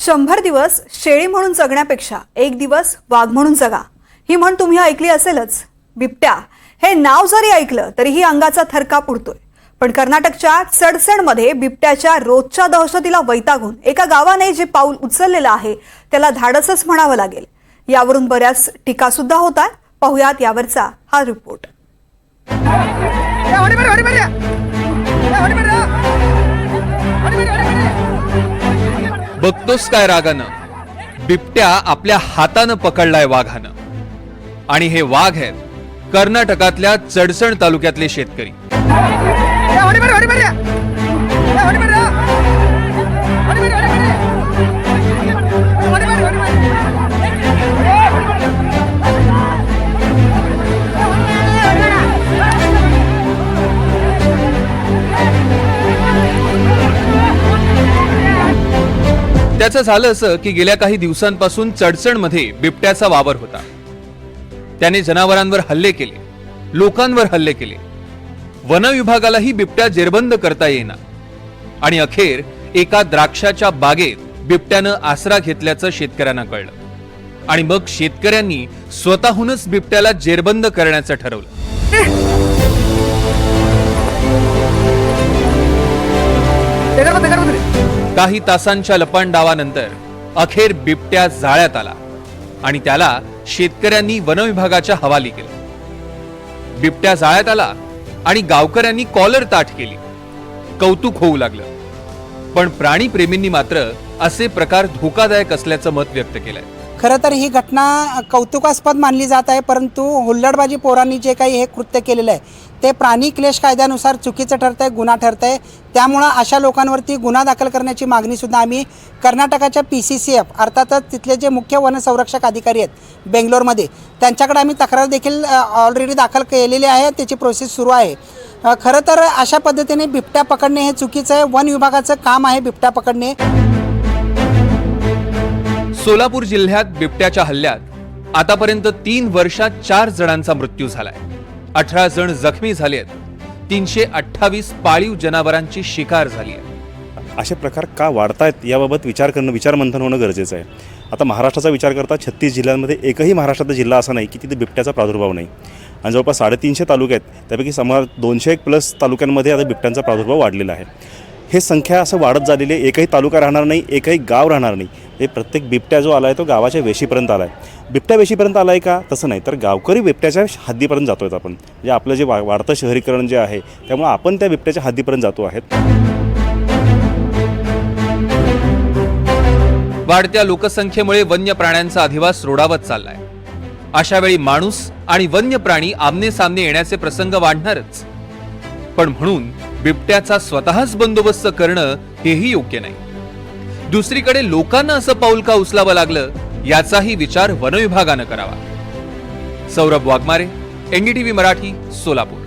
शंभर दिवस शेळी म्हणून जगण्यापेक्षा एक दिवस वाघ म्हणून जगा. ही म्हण तुम्ही ऐकली असेलच. बिबट्या हे नाव जरी ऐकलं तरीही अंगाचा थरकाप उडतोय पण कर्नाटकच्या चडसणमध्ये बिबट्याच्या रोजच्या दहशतीला वैतागून एका गावाने जे पाऊल उचललेलं आहे त्याला धाडसच म्हणावं लागेल. यावरून बऱ्याच टीका सुद्धा होतात. पाहुयात यावरचा हा रिपोर्ट. बघतोस काय रागानं? बिबट्या आपल्या हातानं पकडलाय वाघानं. आणि हे वाघ आहेत कर्नाटकातल्या चडसण तालुक्यातले शेतकरी. त्याचं झालं असं की गेल्या काही दिवसांपासून चडचणमध्ये बिबट्याचा वावर होता. त्याने जनावरांवर हल्ले केले लोकांवर हल्ले केले. वन विभागालाही बिबट्या जेरबंद करता येईना. आणि अखेर एका द्राक्षाच्या बागेत बिबट्यानं आसरा घेतल्याचं शेतकऱ्यांना कळलं. आणि मग शेतकऱ्यांनी स्वतःहूनच बिबट्याला जेरबंद करण्याचं ठरवलं. काही तासांच्या लपंडावानंतर अखेर बिबट्या जाळ्यात आला आणि त्याला शेतकऱ्यांनी वनविभागाच्या हवाली केलं. बिबट्या जाळ्यात आला आणि गावकऱ्यांनी कॉलर ताठ केली. कौतुक होऊ लागलं. पण प्राणीप्रेमींनी मात्र असे प्रकार धोकादायक असल्याचं मत व्यक्त केलंय. खरं तर ही घटना कौतुकास्पद मानली जात आहे परंतु हुल्लडबाजी पोरांनी जे काही हे कृत्य केलेलं आहे ते प्राणी क्लेश कायद्यानुसार चुकीचं ठरतं आहे गुन्हा ठरतं आहे त्यामुळं अशा लोकांवरती गुन्हा दाखल करण्याची मागणीसुद्धा आम्ही कर्नाटकाच्या पी सी सी एफ अर्थातच तिथले जे मुख्य वनसंरक्षक अधिकारी आहेत बेंगलोरमध्ये त्यांच्याकडे आम्ही तक्रार देखील ऑलरेडी दाखल केलेली आहे त्याची प्रोसेस सुरू आहे. खरं तर अशा पद्धतीने बिबट्या पकडणे हे चुकीचं आहे वन विभागाचं काम आहे बिबट्या पकडणे. सोलापूर जिल्ह्यात बिबट्याच्या हल्ल्यात आतापर्यंत तीन वर्षात चार जणांचा मृत्यू झालाय. अठरा जण जखमी झाले आहेत तीनशे अठ्ठावीस पाळीव जनावरांची शिकार झाली आहे. असे प्रकार का वाढतायत याबाबत विचार करणं विचारमंथन होणं गरजेचं आहे. आता महाराष्ट्राचा विचार करता छत्तीस जिल्ह्यांमध्ये एकही महाराष्ट्राचा जिल्हा असा नाही की तिथे बिबट्याचा प्रादुर्भाव नाही. आणि जवळपास साडेतीनशे तालुके आहेत. त्यापैकी समोर दोनशे एक प्लस तालुक्यांमध्ये आता बिबट्यांचा प्रादुर्भाव वाढलेला आहे. हे संख्या असं वाढत झालेली आहे. एकही तालुका राहणार नाही एकही गाव राहणार नाही. हे प्रत्येक बिबट्या जो आला आहे तो गावाच्या वेशीपर्यंत आला आहे बिबट्या वेशीपर्यंत आला आहे का? तसं नाही. तर गावकरी बिबट्याच्या हद्दीपर्यंत जातो आहेत आपण. म्हणजे आपलं जे वा वाढतं शहरीकरण जे आहे त्यामुळे आपण त्या बिबट्याच्या हद्दीपर्यंत जातो आहेत. वाढत्या लोकसंख्येमुळे वन्य प्राण्यांचा अधिवास रोडावत चाललाय. अशा वेळी माणूस आणि वन्य प्राणी आमने सामने येण्याचे प्रसंग वाढणारच. पण म्हणून बिबट्याचा स्वतःच बंदोबस्त करणं हेही योग्य नाही. दुसरीकडे लोकांना असं पाऊल का उचलावं लागलं याचाही विचार वनविभागानं करावा. सौरभ वाघमारे एनडीटीव्ही मराठी सोलापूर.